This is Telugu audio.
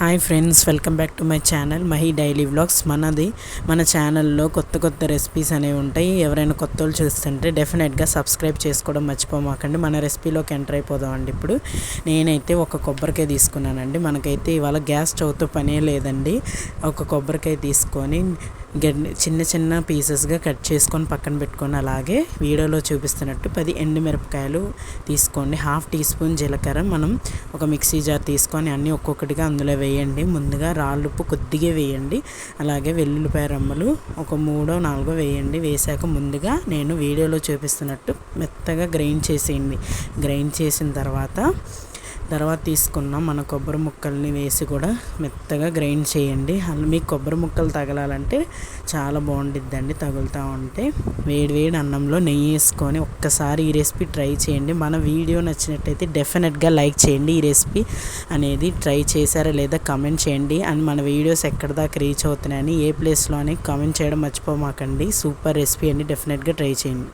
Hi friends welcome back to my channel Mahi daily vlogs మనది మన ఛానల్లో కొత్త కొత్త రెసిపీస్ అనేవి ఉంటాయి. ఎవరైనా కొత్త వాళ్ళు చూస్తుంటే డెఫినెట్గా సబ్స్క్రైబ్ చేసుకోవడం మర్చిపోమాకండి. మన రెసిపీలోకి ఎంటర్ అయిపోదామండి ఇప్పుడు. నేనైతే ఒక కొబ్బరికాయ తీసుకున్నానండి. మనకైతే ఇవాళ గ్యాస్ స్టవ్తో పనే లేదండి. ఒక కొబ్బరికాయ తీసుకొని చిన్న చిన్న పీసెస్గా కట్ చేసుకొని పక్కన పెట్టుకొని అలాగే వీడియోలో చూపిస్తున్నట్టు పది ఎండుమిరపకాయలు తీసుకోండి. హాఫ్ టీ స్పూన్ జీలకర్ర మనం ఒక మిక్సీ జార్ తీసుకొని అన్నీ ఒక్కొక్కటిగా అందులో వేయండి. ముందుగా రాళ్ళుప్పు కొద్దిగా వేయండి. అలాగే వెల్లుల్లిపాయ రమ్మలు ఒక మూడో నాలుగో వేయండి. వేసాక ముందుగా నేను వీడియోలో చూపిస్తున్నట్టు మెత్తగా గ్రైండ్ చేసేయండి. గ్రైండ్ చేసిన తర్వాత తర్వాత తీసుకున్న. మన కొబ్బరి ముక్కల్ని వేసి కూడా మెత్తగా గ్రైండ్ చేయండి. అలా మీకు కొబ్బరి ముక్కలు తగలాలంటే చాలా బాగుండిద్దండి. తగులుతూ ఉంటే వేడి వేడి అన్నంలో నెయ్యి వేసుకొని ఒక్కసారి ఈ రెసిపీ ట్రై చేయండి. మన వీడియో నచ్చినట్టయితే డెఫినెట్గా లైక్ చేయండి. ఈ రెసిపీ అనేది ట్రై చేశారా లేదా కమెంట్ చేయండి. అండ్ మన వీడియోస్ ఎక్కడ దాకా రీచ్ అవుతున్నాయని ఏ ప్లేస్లో అని కమెంట్ చేయడం మర్చిపోమాకండి. సూపర్ రెసిపీ అండి. డెఫినెట్గా ట్రై చేయండి.